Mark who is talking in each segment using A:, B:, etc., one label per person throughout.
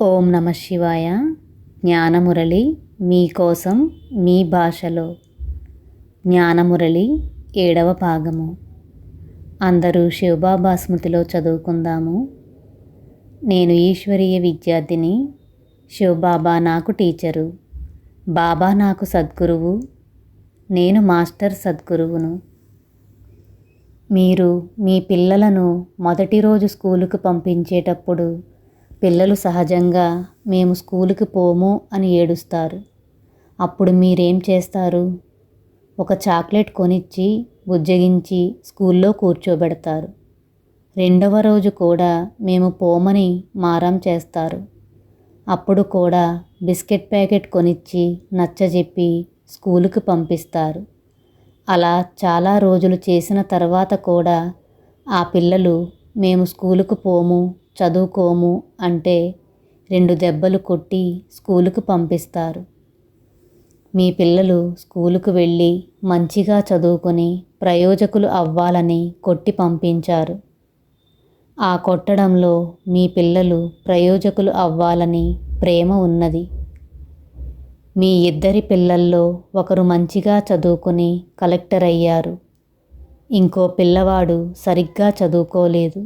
A: ఓం నమ శివాయ. జ్ఞానమురళి మీకోసం మీ భాషలో. జ్ఞానమురళి ఏడవ భాగము. అందరూ శివబాబా స్మృతిలో చదువుకుందాము. నేను ఈశ్వరీయ విద్యార్థిని శివబాబా నాకు టీచరు బాబా నాకు సద్గురువు నేను మాస్టర్ సద్గురువును. మీరు మీ పిల్లలను మొదటి రోజు స్కూలుకు పంపించేటప్పుడు పిల్లలు సహజంగా మేము స్కూలుకి పోము అని ఏడుస్తారు. అప్పుడు మీరేం చేస్తారు? ఒక చాక్లెట్ కొనిచ్చి బుజ్జగించి స్కూల్లో కూర్చోబెడతారు. రెండవ రోజు కూడా మేము పోమని మారం చేస్తారు. అప్పుడు కూడా బిస్కెట్ ప్యాకెట్ కొనిచ్చి నచ్చజెప్పి స్కూలుకి పంపిస్తారు. అలా చాలా రోజులు చేసిన తర్వాత కూడా ఆ పిల్లలు మేము స్కూలుకు పోము చదువుకోము అంటే రెండు దెబ్బలు కొట్టి స్కూలుకు పంపిస్తారు. మీ పిల్లలు స్కూలుకు వెళ్ళి మంచిగా చదువుకొని ప్రయోజకులు అవ్వాలని కొట్టి పంపించారు. ఆ కొట్టడంలో మీ పిల్లలు ప్రయోజకులు అవ్వాలని ప్రేమ ఉన్నది. మీ ఇద్దరి పిల్లల్లో ఒకరు మంచిగా చదువుకుని కలెక్టర్ అయ్యారు ఇంకో పిల్లవాడు సరిగ్గా చదువుకోలేదు.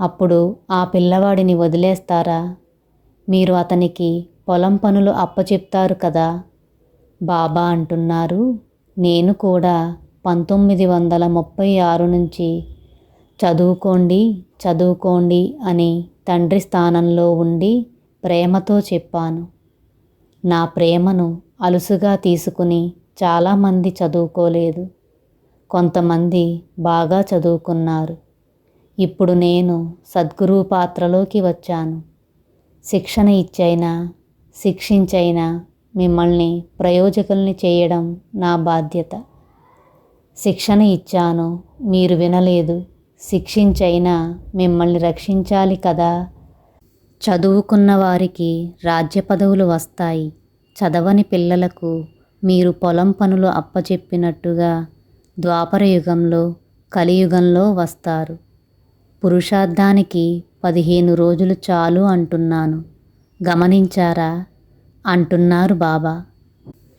A: అప్పుడు ఆ పిల్లవాడిని వదిలేస్తారా? మీరు అతనికి పొలం పనులు అప్పచెప్తారు కదా? బాబా అంటున్నారు నేను కూడా పంతొమ్మిది వందల ముప్పై ఆరు నుంచి చదువుకోండి చదువుకోండి అని తండ్రి స్థానంలో ఉండి ప్రేమతో చెప్పాను. నా ప్రేమను అలుసుగా తీసుకుని చాలామంది చదువుకోలేదు. కొంతమంది బాగా చదువుకున్నారు. ఇప్పుడు నేను సద్గురు పాత్రలోకి వచ్చాను. శిక్షణ ఇచ్చైనా శిక్షించైనా మిమ్మల్ని ప్రయోజకుల్ని చేయడం నా బాధ్యత. శిక్షణ ఇచ్చాను మీరు వినలేదు. శిక్షించైనా మిమ్మల్ని రక్షించాలి కదా. చదువుకున్న వారికి రాజ్య పదవులు వస్తాయి. చదవని పిల్లలకు మీరు పొలం పనులు అప్పచెప్పినట్టుగా ద్వాపర యుగంలో కలియుగంలో వస్తారు. పురుషార్థానికి పదిహేను రోజులు చాలు అంటున్నాను. గమనించారా? అంటున్నారు బాబా.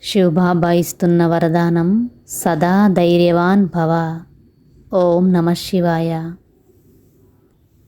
A: శివబాబా ఇస్తున్న వరదానం సదా ధైర్యవాన్ భవ. ఓం నమ శివాయ.